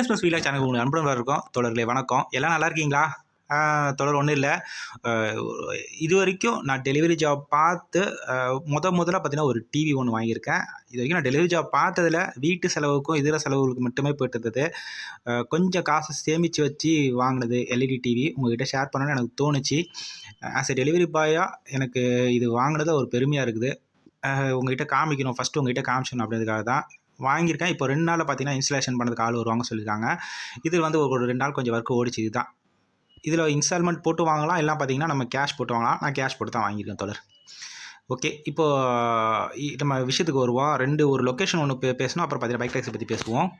Express wheeler channel உங்களுக்கு அன்புடன் இருக்கும் தொடர்களே வணக்கம். எல்லாம் நல்லா இருக்கீங்களா? தொடர் ஒன்றும் இல்லை. இது வரைக்கும் நான் டெலிவரி ஜாப் பார்த்து முத முதல்ல பார்த்தீங்கன்னா ஒரு டிவி ஒன்று வாங்கியிருக்கேன். இது வரைக்கும் நான் டெலிவரி ஜாப் பார்த்ததில் வீட்டு செலவுக்கும் இதர செலவுகளுக்கு மட்டுமே போயிட்டு இருந்தது கொஞ்சம் காசு சேமித்து வச்சு வாங்கினது எல்இடி டிவி உங்ககிட்ட ஷேர் பண்ணணும்னு எனக்கு தோணுச்சு. ஆஸ் எ டெலிவரி பாயாக எனக்கு இது வாங்கினது ஒரு பெருமையாக இருக்குது. உங்கள்கிட்ட உங்ககிட்ட காமிக்கணும். ஃபஸ்ட்டு உங்ககிட்ட காமிச்சணும் அப்படின்றதுக்காக தான். வாங்கியிருக்கேன். இப்போ ரெண்டு நாளில் பார்த்தீங்கன்னா இன்ஸ்டாலேஷன் பண்ணுறதுக்கு ஆள் வருவாங்க சொல்லியிருக்காங்க. இது வந்து ஒரு ரெண்டு நாள் கொஞ்சம் ஒர்க் ஓடிச்சு. இதுதான். இதில் இன்ஸ்டால்மெண்ட் போட்டு வாங்கலாம். எல்லாம் பார்த்தீங்கன்னா நம்ம கேஷ் போட்டு வாங்கலாம். நான் கேஷ் போட்டு தான் வாங்கியிருக்கேன் தொடர் ஓகே இப்போது நம்ம விஷயத்துக்கு வருவோம். ரெண்டு ஒரு லொக்கேஷன் ஒன்று பே பேசணும். அப்புறம் பார்த்தீங்கன்னா பைக் டாக்ஸி பற்றி பேசுவோம்.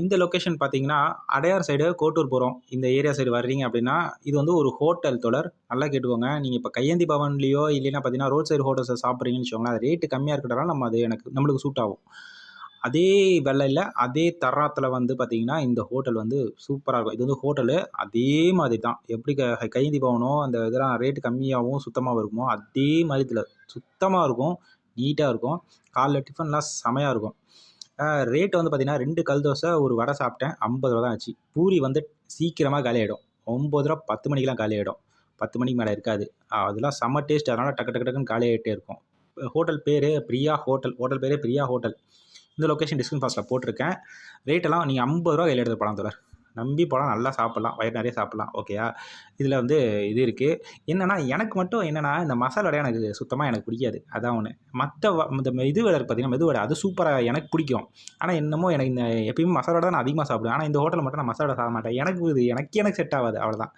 இந்த லொக்கேஷன் பார்த்தீங்கன்னா அடையார் சைடு கோட்டூர் போகிறோம் இந்த ஏரியா சைடு வர்றீங்க அப்படின்னா இது வந்து ஒரு ஹோட்டல் தொடர். நல்லா கேட்டுக்கோங்க. நீங்கள் இப்போ கையேந்தி பவன்லேயோ இல்லைன்னா பார்த்தீங்கன்னா ரோட் சைடு ஹோட்டல்ஸை சாப்பிட்றீங்கன்னு வச்சுக்கோங்களேன் அது ரேட்டு கம்மியாக இருக்கிறதால நம்ம அது எனக்கு நம்மளுக்கு சூட் ஆகும். அதே வெள்ளையில் அதே தராத்தில் வந்து பார்த்தீங்கன்னா இந்த ஹோட்டல் வந்து சூப்பராக இருக்கும். இது வந்து ஹோட்டலு அதே மாதிரி தான். எப்படி க கைந்தி பவனோ அந்த இதெல்லாம் ரேட்டு கம்மியாகவும் சுத்தமாகவும் இருக்குமோ அதே மாதிரி இதில் சுத்தமாக இருக்கும் நீட்டாக இருக்கும். காலைல டிஃபன்லாம் செமையாக இருக்கும். ரேட் வந்து பார்த்தீங்கன்னா ரெண்டு கல் தோசை ஒரு வடை சாப்பிட்டேன். ஐம்பது ரூபா தான் ஆச்சு. பூரி வந்து சீக்கிரமாக காலி ஒம்பது ரூபா பத்து மணிக்கெலாம் காலி பத்து மணிக்கு மேலே இருக்காது. அதெல்லாம் செம்ம டேஸ்ட் அதனால் டக்கு டக்கு டக்குன்னு காலியாகிட்டே இருக்கும். ஹோட்டல் பேர் பிரியா ஹோட்டல். ஹோட்டல் பேரே பிரியா ஹோட்டல். இந்த லொக்கேஷன் டிஸ்கன் பாக்ஸில் போட்டிருக்கேன். ரேட்டெல்லாம் நீங்கள் ஐம்பது ரூபா கையில் எடுத்து போகலாம் தொடர் நம்பி போனால் நல்லா சாப்பிட்லாம். வயிறு நிறைய சாப்பிட்லாம். ஓகேயா இதில் வந்து இது இருக்குது என்னென்னா எனக்கு மட்டும் என்னென்னா இந்த மசாலா வடை எனக்கு சுத்தமாக எனக்கு பிடிக்காது. அதான் ஒன்று மற்ற வ- இந்த இது வடை பார்த்தீங்கன்னா மெது வடை அது சூப்பராக எனக்கு பிடிக்கும். ஆனால் என்னமோ எனக்கு இந்த எப்பயுமே மசாலா வடை தான் நான் அதிகமாக சாப்பிடுவேன். ஆனால் இந்த ஹோட்டலில் மட்டும் நான் மசாலா வடை சாப்பிட மாட்டேன். எனக்கு இது எனக்கு எனக்கு செட் ஆகாது. அவ்வளோதான்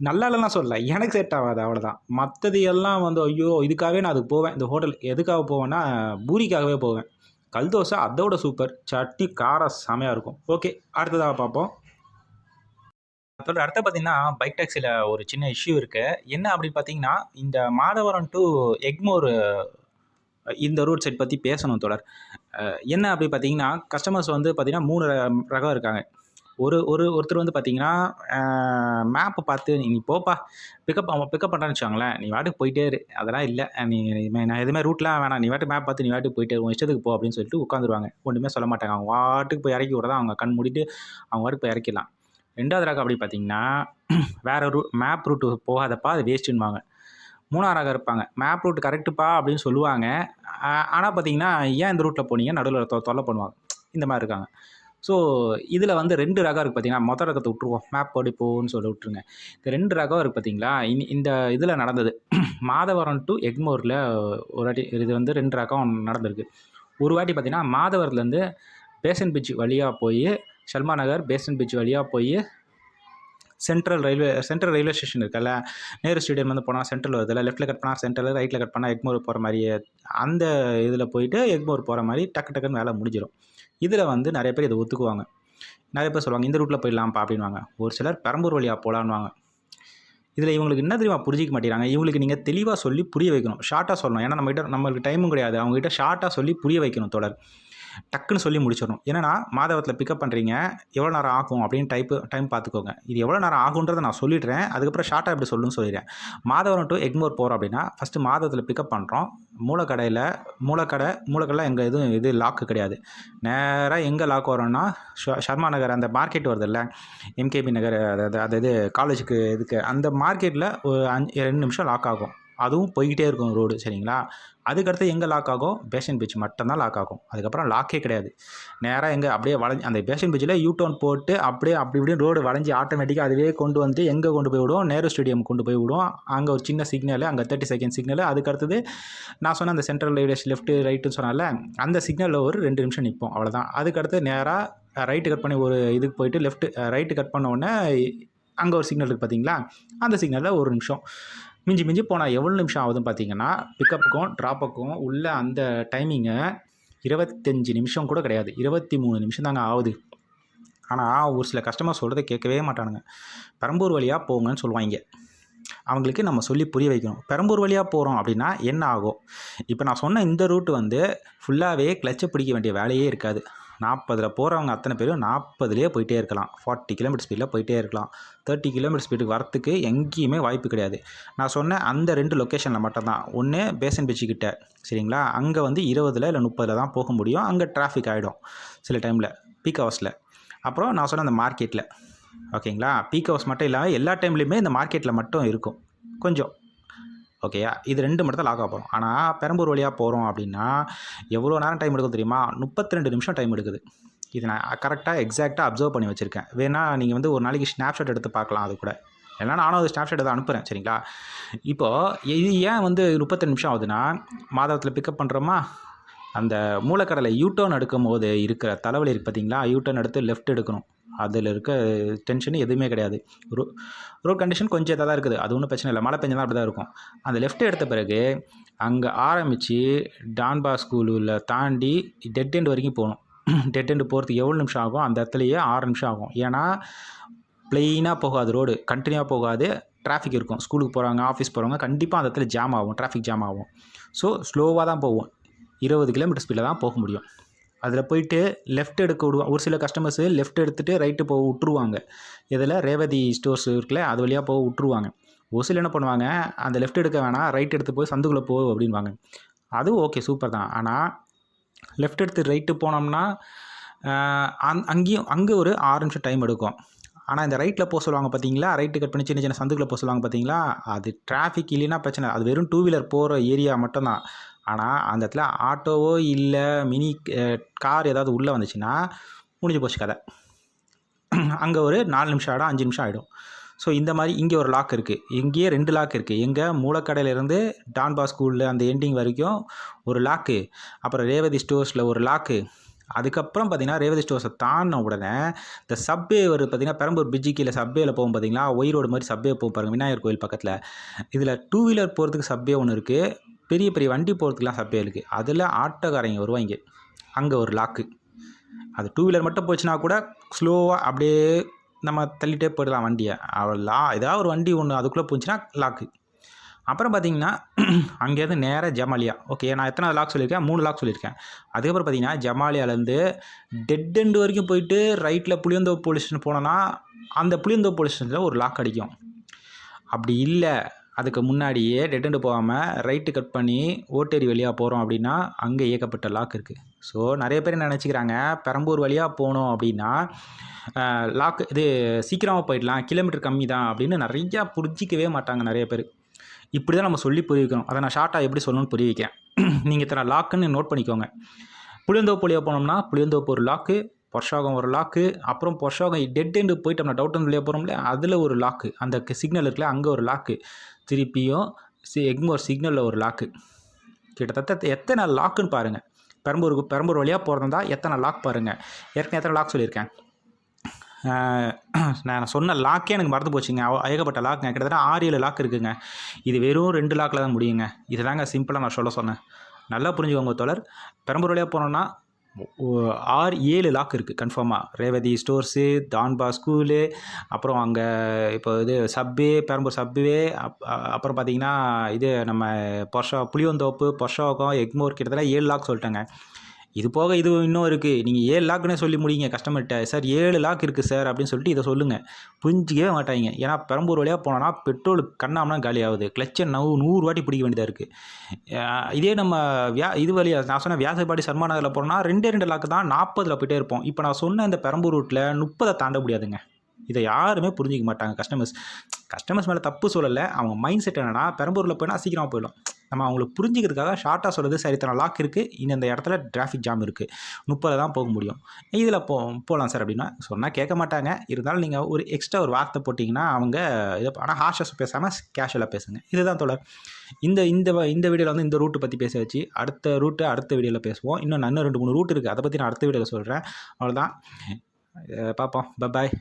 நல்லா இல்லைலாம் சொல்லல. எனக்கு செட் ஆகாது. அவ்வளோதான் மற்றது எல்லாம் வந்து ஐயோ இதுக்காகவே நான் அதுக்கு போவேன். இந்த ஹோட்டல் எதுக்காக போவேன்னா பூரிக்காகவே போவேன். கல் தோசை அதோட சூப்பர். சட்னி காரம் செமையாக இருக்கும். ஓகே அடுத்ததாக பார்ப்போம். அதோட அடுத்த பார்த்தீங்கன்னா பைக் டாக்ஸியில் ஒரு சின்ன இஷ்யூ இருக்குது என்ன அப்படின்னு பார்த்தீங்கன்னா இந்த மாதவரம் டு எக்மோர் இந்த ரூட் சைட் பற்றி பேசணும் தொடர். என்ன அப்படி பார்த்தீங்கன்னா கஸ்டமர்ஸ் வந்து பார்த்தீங்கன்னா மூணு ரகம் இருக்காங்க. ஒரு ஒரு ஒருத்தர் வந்து பார்த்தீங்கன்னா மேப்பை பார்த்து நீ நீ போப்பா. பிக்கப் அவன் பிக்கப் பண்ணுறான்னு வச்சுக்கோங்களேன். நீ வாட்டுக்கு போயிட்டே இரு. அதெல்லாம் இல்லை. நீ நான் எதுவுமே ரூட்லாம் வேணாம். நீ வாட்டு மேப் பார்த்து நீ வாட்டுக்கு போயிட்டே உன் இஷ்டத்துக்கு போ அப்படின்னு சொல்லிட்டு உட்காந்துருவாங்க ஒன்றுமே சொல்ல மாட்டாங்க. அவங்க வாட்டுக்கு போய் இறக்கி விட்றதா அவங்க கண் மூடிட்டு அவங்க வாட்டுக்கு போய் இறக்கிடலாம். ரெண்டாவது ரகம் அப்படி பார்த்தீங்கன்னா வேறு ரூ மேப் ரூட்டு போகாதப்பா அது வேஸ்ட்டுன்னுவாங்க மூணாவது ரகம் இருப்பாங்க. மேப் ரூட் கரெக்டுப்பா அப்படின்னு சொல்லுவாங்க. ஆனால் பார்த்தீங்கன்னா ஏன் இந்த ரூட்டில் போனீங்க? நடுவில் தொ தொல்லை பண்ணுவாங்க. இந்த மாதிரி இருக்காங்க. ஸோ இதில் வந்து ரெண்டு ரகம் இருக்குது பார்த்தீங்கன்னா மொத்த ரகத்தை விட்ருவோம் மேப் படிப்போன்னு சொல்லி விட்ருங்க இந்த ரெண்டு ரகம் இருக்குது பார்த்தீங்களா இனி இந்த இதில் நடந்தது. மாதவரம் டு எக்மோரில் ஒரு வாட்டி இது வந்து ரெண்டு ரகம் நடந்திருக்கு. ஒரு வாட்டி பார்த்தீங்கன்னா மாதவரத்துலேருந்து பேசன் பீச் வழியாக போய் ஷல்மா நகர் பேசன் பீச் வழியாக போய் central railway central railway station இருக்குல்ல. நேரு ஸ்டேடியம் வந்து போனால் சென்ட்ரல் வருதுல்ல லெஃப்ட்டில் கட் பண்ணால் சென்ட்ரல் ரைட்டில் கட் பண்ணால் எக்மோர் போகிற மாதிரி அந்த இதில் போயிட்டு எக்மோர் போகிற மாதிரி டக்கு டக்குன்னு வேலை முடிஞ்சிடும் இதில் வந்து நிறைய பேர் இதை ஒத்துக்குவாங்க. நிறைய பேர் சொல்லுவாங்க இந்த ரூட்டில் போயிடலாம்ப்பா அப்படின்வாங்க ஒரு சிலர் பெரம்பூர் வழியாக போகலான்வாங்க இதில் இவங்களுக்கு என்ன தெரியுமா புரிஞ்சிக்க மாட்டேங்கிறாங்க. இவங்களுக்கு நீங்கள் தெளிவாக சொல்லி புரிய வைக்கணும். ஷார்ட்டாக சொல்லணும். ஏன்னா நம்மகிட்ட நம்மளுக்கு டைமும் கிடையாது. அவங்ககிட்ட ஷார்ட்டாக சொல்லி புரிய வைக்கணும் தொடர். டக்குன்னு சொல்லி முடிச்சிடணும். என்னென்னா மாதவத்தில் பிக்கப் பண்ணுறீங்க எவ்வளோ நேரம் ஆகும் அப்படின்னு டைப்பு டைம் பார்த்துக்கோங்க. இது எவ்வளோ நேரம் ஆகுன்றதை நான் சொல்லிடுறேன். அதுக்கப்புறம் ஷார்ட்டாக எப்படி சொல்லுன்னு சொல்லிடுறேன். மாதவரம் டு எக்மோர் போகிறோம் அப்படின்னா ஃபஸ்ட்டு மாதவத்தில் பிக்கப் பண்ணுறோம் மூலக்கடையில் மூலக்கடை மூலக்கடையில் எங்கள் எதுவும் இது லாக்கு கிடையாது. நேராக எங்கே லாக் வரோம்னா ஷர்மா நகர் அந்த மார்க்கெட் வருதுல்ல எம்கேபி நகர் அதாவது அது இது காலேஜுக்கு இதுக்கு அந்த மார்க்கெட்டில் ஒரு அஞ்சு ரெண்டு நிமிஷம் லாக் ஆகும். அதுவும் போய்கிட்டே இருக்கும் ரோடு சரிங்களா? அதுக்கடுத்து எங்கே லாக் ஆகும்? பேஷன் பீச் மட்டும்தான் லாக் ஆகும். அதுக்கப்புறம் லாக்கே கிடையாது. நேராக எங்கே அப்படியே வளைஞ்சி அந்த பேஷன் பீச்சில் யூ டர்ன் போட்டு அப்படியே அப்படி இப்படியும் ரோடு வளைஞ்சி ஆட்டோமேட்டிக்காக அதுவே கொண்டு வந்து எங்கே கொண்டு போய் விடும் நேரு ஸ்டேடியம் கொண்டு போய் விடும் அங்கே ஒரு சின்ன சிக்னல் அங்கே தேர்ட்டி செகண்ட் சிக்னல் அதுக்கு அடுத்தது நான் சொன்ன அந்த சென்ட்ரல் லைட் லெஃப்ட்டு ரைட்டுன்னு சொன்னால அந்த சிக்னலில் ஒரு ரெண்டு நிமிஷம் நிற்போம் அவ்வளோதான் அதுக்கடுத்து நேராக ரைட்டு கட் பண்ணி ஒரு இதுக்கு போயிட்டு லெஃப்ட்டு ரைட்டு கட் பண்ண உடனே அங்கே ஒரு சிக்னல் இருக்குது பார்த்தீங்களா அந்த சிக்னலில் ஒரு நிமிஷம். மிஞ்சி மிஞ்சி போனால் எவ்வளோ நிமிஷம் ஆகுதுன்னு பார்த்தீங்கன்னா பிக்கப்புக்கும் ட்ராப்புக்கும் உள்ள அந்த டைமிங்கை இருபத்தஞ்சி நிமிஷம் கூட கிடையாது. இருபத்தி மூணு நிமிஷம் தாங்க ஆகுது. ஆனால் ஒரு சில கஸ்டமர் சொல்கிறத கேட்கவே மாட்டானுங்க. பெரம்பூர் வழியாக போங்கன்னு சொல்லுவாங்க. அவங்களுக்கு நம்ம சொல்லி புரிய வைக்கணும். பெரம்பூர் வழியாக போகிறோம் அப்படின்னா என்ன ஆகும்? இப்போ நான் சொன்ன இந்த ரூட் வந்து ஃபுல்லாகவே கிளச்சை பிடிக்க வேண்டிய வேலையே இருக்காது. நாற்பதில் போகிறவங்க அத்தனை பேரும் நாற்பதுலேயே போயிட்டே இருக்கலாம். ஃபார்ட்டி கிலோமீட்டர் ஸ்பீடில் போயிட்டே இருக்கலாம். தேர்ட்டி கிலோமீட்டர் ஸ்பீடுக்கு வரத்துக்கு எங்கேயுமே வாய்ப்பு கிடையாது. நான் சொன்ன அந்த ரெண்டு லொக்கேஷனில் மட்டும்தான். ஒன்று பேசன் பீச்சு கிட்ட சரிங்களா? அங்கே வந்து இருபதில் இல்லை முப்பதில் தான் போக முடியும். அங்கே டிராஃபிக் ஆகிடும் சில டைமில் பீக் ஹவர்ஸில் அப்புறம் நான் சொன்ன அந்த மார்க்கெட்டில் ஓகேங்களா? பீக் ஹவர்ஸ் மட்டும் இல்லாமல் எல்லா டைம்லேயுமே இந்த மார்க்கெட்டில் மட்டும் இருக்கும். கொஞ்சம். ஓகேயா இது ரெண்டு மட்டும் தான் லாக் ஆக போகிறோம் ஆனால் பெரம்பூர் வழியாக போகிறோம் அப்படின்னா எவ்வளோ நேரம் டைம் எடுக்கும் தெரியுமா? முப்பத்தி ரெண்டு நிமிஷம் டைம் எடுக்குது. இது நான் கரெக்டாக எக்ஸாக்டாக அப்சர்வ் பண்ணி வச்சுருக்கேன். வேணால் நீங்கள் வந்து ஒரு நாளைக்கு ஸ்னாப்ஷாட் எடுத்து பார்க்கலாம் அது கூட. ஏன்னா நானும் அது ஸ்னாப்ஷாட் தான் அனுப்புகிறேன் சரிங்களா? இப்போது இது ஏன் வந்து முப்பத்தி நிமிஷம் ஆகுதுன்னா மாதவத்தில் பிக்கப் பண்ணுறோமா அந்த மூலக்கடலை யூ டர்ன் எடுக்கும் போது இருக்கிற தலைவலி இருக்குது பார்த்தீங்களா யூட்டர்ன் எடுத்து லெஃப்ட் எடுக்கணும். அதில் இருக்க டென்ஷன் எதுவுமே கிடையாது. ரோ ரோட் கண்டிஷன் கொஞ்சம் இதாக தான் இருக்குது. அது ஒன்றும் பிரச்சனை இல்லை. மழை பெஞ்சால் அப்படி தான் இருக்கும். அந்த லெஃப்ட் எடுத்த பிறகு அங்கே ஆரம்பித்து டான்பா ஸ்கூலில் தாண்டி டெட் எண்ட் வரைக்கும் போகணும். டெட் எண்டு போகிறதுக்கு எவ்வளோ நிமிஷம் ஆகும்? அந்த இடத்துலையே ஆறு நிமிஷம் ஆகும். ஏன்னா ப்ளெயினாக போகாது ரோடு கண்டினியூவாக போகாது. டிராஃபிக் இருக்கும். ஸ்கூலுக்கு போகிறவங்க ஆஃபீஸ் போகிறவங்க கண்டிப்பாக அந்த இடத்துல ஜாம் ஆகும். டிராஃபிக் ஜாம் ஆகும். ஸோ ஸ்லோவாக தான் போவோம். இருபது கிலோமீட்டர் ஸ்பீடில் தான் போக முடியும். அதில் போயிட்டு லெஃப்ட் எடுக்க விடுவாங்க ஒரு சில கஸ்டமர்ஸு லெஃப்ட் எடுத்துகிட்டு ரைட்டு போக விட்ருவாங்க இதில் ரேவதி ஸ்டோர்ஸ் இருக்குல்ல அது வழியாக போக விட்ருவாங்க ஒரு சில என்ன பண்ணுவாங்க அந்த லெஃப்ட் எடுக்க வேணாம் ரைட் எடுத்து போய் சந்துக்குள்ளே போ அப்படின்வாங்க அதுவும் ஓகே சூப்பர் தான். ஆனால் லெஃப்ட் எடுத்து ரைட்டு போனோம்னா அந் அங் அங்கேயும் அங்கே ஒரு ஆறு நிமிஷம் டைம் எடுக்கும். ஆனால் இந்த ரைட்டில் போக சொல்லுவாங்க பார்த்தீங்களா ரைட்டு கட் பண்ணி சின்ன சின்ன சந்துக்குள்ளே போக சொல்லுவாங்க பார்த்தீங்களா அது டிராஃபிக் இல்லைன்னா பிரச்சனை. அது வெறும் டூ வீலர் போகிற ஏரியா மட்டும்தான். ஆனால் அந்த இடத்துல ஆட்டோவோ இல்லை மினி கார் ஏதாவது உள்ளே வந்துச்சுன்னா முடிஞ்சு போச்சு கதை. அங்கே ஒரு நாலு நிமிஷம் ஆகிடும் அஞ்சு நிமிஷம் ஆகிடும் ஸோ இந்த மாதிரி இங்கே ஒரு லாக் இருக்குது இங்கேயே ரெண்டு லாக் இருக்குது எங்கே மூலக்கடையிலேருந்து டான்பா ஸ்கூலில் அந்த எண்டிங் வரைக்கும் ஒரு லாக்கு அப்புறம் ரேவதி ஸ்டோர்ஸில் ஒரு லாக்கு அதுக்கப்புறம் பார்த்தீங்கன்னா ரேவதி ஸ்டோர்ஸை தாண்டின உடனே இந்த சப்வே ஒரு பார்த்தீங்கன்னா பெரம்பூர் பிரிட்ஜு கீழே சப்வேயில் போகும் பார்த்தீங்களா ஒய் ரோடு மாதிரி சப்வே போகும் பாருங்கள் விநாயகர் கோயில் பக்கத்தில். இதில் டூ வீலர் போகிறதுக்கு சப்வே ஒன்று இருக்குது பெரிய பெரிய வண்டி போகிறதுக்குலாம் சப்பே இருக்குது அதில் ஆட்டோக்காரங்க வருவாங்க. அங்கே ஒரு லாக்கு அது டூ வீலர் மட்டும் போச்சுன்னா கூட ஸ்லோவாக அப்படியே நம்ம தள்ளிட்டே போயிடலாம் வண்டியை. அவ்வளோ ஏதாவது ஒரு வண்டி ஒன்று அதுக்குள்ளே போச்சுன்னா லாக்கு அப்புறம் பார்த்தீங்கன்னா அங்கேருந்து நேராக ஜமாலியா. ஓகே நான் எத்தனை லாக் சொல்லியிருக்கேன்? மூணு லாக் சொல்லியிருக்கேன். அதுக்கப்புறம் பார்த்தீங்கன்னா ஜமாலியாலேருந்து டெட் எண்டு வரைக்கும் போயிட்டு ரைட்டில் புளியந்தோப்பு போலீஸ் ஸ்டேஷன் போனோன்னா அந்த புளியந்தோப்பு போலீஸ் ஸ்டேஷனில் ஒரு லாக் அடிக்கும். அப்படி இல்லை. அதுக்கு முன்னாடியே டெட் எண்டு போகாமல் ரைட்டு கட் பண்ணி ஓட்டேரி வழியாக போகிறோம் அப்படின்னா அங்கே ஏகப்பட்ட லாக் இருக்குது ஸோ நிறைய பேர் என்ன நினச்சிக்கிறாங்க பெரம்பூர் வழியாக போனோம் அப்படின்னா லாக் இது சீக்கிரமாக போயிடலாம் கிலோமீட்டர் கம்மி தான் அப்படின்னு நிறையா புரிஞ்சிக்கவே மாட்டாங்க நிறைய பேர். இப்படி தான் நம்ம சொல்லி புரிவிக்கணும். அதை நான் ஷார்ட்டாக எப்படி சொல்லணும்னு புரிவிக்கேன் நீங்கள் இத்தனை லாக்குன்னு நோட் பண்ணிக்கோங்க. புளியந்தோப்பு வழியாக போனோம்னா புளியந்தோப்பு ஒரு லாக்கு பொர்ஷாகம் ஒரு லாக்கு அப்புறம் பொர்ஷாகம் டெட் எண்டு போயிட்டு நம்ம டவுட் வழியாக போகிறோம்ல அதில் ஒரு லாக்கு அந்த சிக்னல் இருக்குல்ல அங்கே ஒரு லாக்கு திருப்பியும் சி எக்மோர் சிக்னலில் ஒரு லாக்கு கிட்டத்தட்ட எத்தனை லாக்குன்னு பாருங்கள் பெரம்பூருக்கு பெரம்பூர் வழியாக போகிறதா எத்தனை லாக் பாருங்கள் ஏற்கனவே எத்தனை லாக் சொல்லியிருக்கேன். நான் சொன்ன லாக்கே எனக்கு மறந்து போச்சுங்க. ஏகப்பட்ட லாக்குங்க கிட்டத்தட்ட ஆறு ஏழு லாக் இருக்குதுங்க இது வெறும் ரெண்டு லாக்கில் தான் முடியுங்க. இதுதாங்க சிம்பிளாக நான் சொல்ல சொன்னேன். நல்லா புரிஞ்சுக்கோங்க தோழர். பெரம்பூர் வழியாக போனோன்னா ஆறு ஏழு லாக் இருக்குது கன்ஃபார்மாக ரேவதி ஸ்டோர்ஸு தான்பா ஸ்கூலு அப்புறம் அங்கே இப்போ இது சப்வே பெரம்பூர் சப்வே அப் அப்புறம் பார்த்தீங்கன்னா இது நம்ம பொர்ஷா புளியந்தோப்பு பொர்ஷாவுக்கம் எக்மோர் கிட்டத்தட்ட ஏழு லாக் சொல்லிட்டேங்க. இது போக இது இன்னும் இருக்குது நீங்கள் ஏழு லாக்குன்னே சொல்லி முடியுங்க கஸ்டமர்கிட்ட. சார் ஏழு லாக் இருக்குது சார் அப்படின்னு சொல்லிட்டு இதை சொல்லுங்கள் புரிஞ்சிக்கவே மாட்டாங்க. ஏன்னா பெரம்பூர் வழியாக போனோன்னா பெட்ரோல் கண்ணாமனா காலி ஆகுது. கிளச்சை நூ நூறு வாட்டி பிடிக்க வேண்டியதாக இருக்குது இதே நம்ம வியா இது வழியாக நான் சொன்ன வியாசபாடி சர்மா நகரில் போனோம்னா ரெண்டே ரெண்டு லாக்கு தான் நாற்பதில் போயிட்டே இருப்போம். இப்போ நான் சொன்ன இந்த பெரம்பூர் ரூட்டில் முப்பதை தாண்ட முடியாதுங்க. இதை யாருமே புரிஞ்சிக்க மாட்டாங்க கஸ்டமர்ஸ். கஸ்டமர்ஸ் மேலே தப்பு சொல்லலை. அவங்க மைண்ட் செட் என்னென்னா பெரம்பூரில் போயினா சீக்கிரமாக போயிடும். நம்ம அவங்களுக்கு புரிஞ்சுக்கிறதுக்காக ஷார்ட்டாக சொல்கிறது சரி தன லாக் இருக்குது இனி இந்த இடத்துல டிராஃபிக் ஜாம் இருக்குது முப்பதில் தான் போக முடியும். இதில் போ போகலாம் சார் அப்படின்னா சொன்னால் கேட்க மாட்டாங்க. இருந்தாலும் நீங்கள் ஒரு எக்ஸ்ட்ரா ஒரு வார்த்தை போட்டிங்கன்னா அவங்க இதை ஆனால் ஹார்ஷஸ் பேசாமல் கேஷுவலாக பேசுங்க. இதுதான் தொடர் இந்த இந்த இந்த வீடியோவில் வந்து இந்த ரூட்டு பற்றி பேச வச்சு அடுத்த ரூட்டு அடுத்த வீடியோவில் பேசுவோம். இன்னும் இன்னும் ரெண்டு மூணு ரூட் இருக்குது அதை பற்றி நான் அடுத்த வீடியோவில் சொல்கிறேன் அவ்வளோதான் பார்ப்போம் பாய்